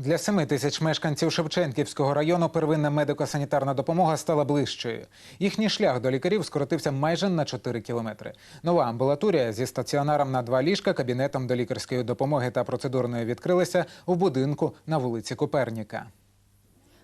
Для семи тисяч мешканців Шевченківського району первинна медико-санітарна допомога стала ближчою. Їхній шлях до лікарів скоротився майже на 4 кілометри. Нова амбулаторія зі стаціонаром на два ліжка, кабінетом до лікарської допомоги та процедурної відкрилася у будинку на вулиці Коперніка.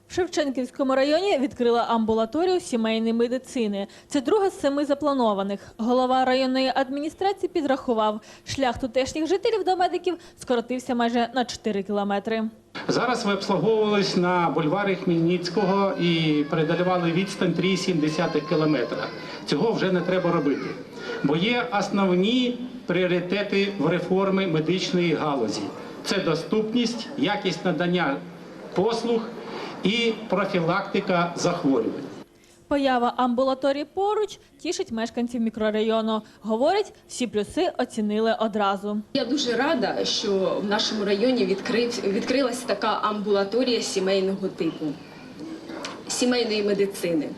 В Шевченківському районі відкрила амбулаторію сімейної медицини. Це друга з семи запланованих. Голова районної адміністрації підрахував, шлях тутешніх жителів до медиків скоротився майже на 4 кілометри. Зараз ви обслуговувались на бульварі Хмельницького і передалювали відстань 3,7 кілометра. Цього вже не треба робити, бо є основні пріоритети в реформі медичної галузі: це доступність, якість надання послуг і профілактика захворювань. Поява амбулаторії поруч тішить мешканців мікрорайону. Говорять, всі плюси оцінили одразу. Я дуже рада, що в нашому районі відкрив, відкрилася така амбулаторія сімейного типу, сімейної медицини.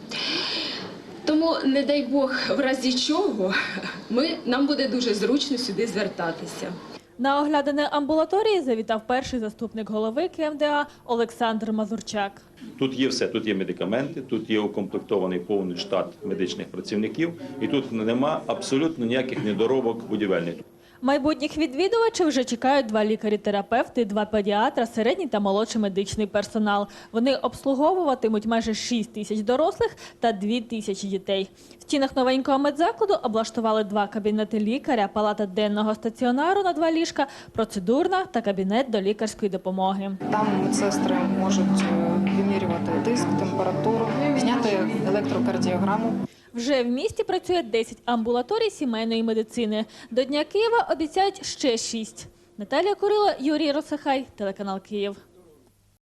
Тому, не дай Бог, в разі чого, ми, нам буде дуже зручно сюди звертатися. На оглядане амбулаторії завітав перший заступник голови КМДА Олександр Мазурчак. Тут є все, тут є медикаменти, тут є укомплектований повний штат медичних працівників, і тут нема абсолютно ніяких недоробок будівельних. Майбутніх відвідувачів вже чекають два лікарі-терапевти, два педіатра, середній та молодший медичний персонал. Вони обслуговуватимуть майже 6 тисяч дорослих та 2 тисячі дітей. В стінах новенького медзакладу облаштували два кабінети лікаря, палата денного стаціонару на два ліжка, процедурна та кабінет до лікарської допомоги. Там медсестри можуть е, вимірювати тиск, температуру, зняти електрокардіограму. Вже в місті працює 10 амбулаторій сімейної медицини. До Дня Києва обіцяють ще 6. Наталія Курила, Юрій Росахай, телеканал Київ.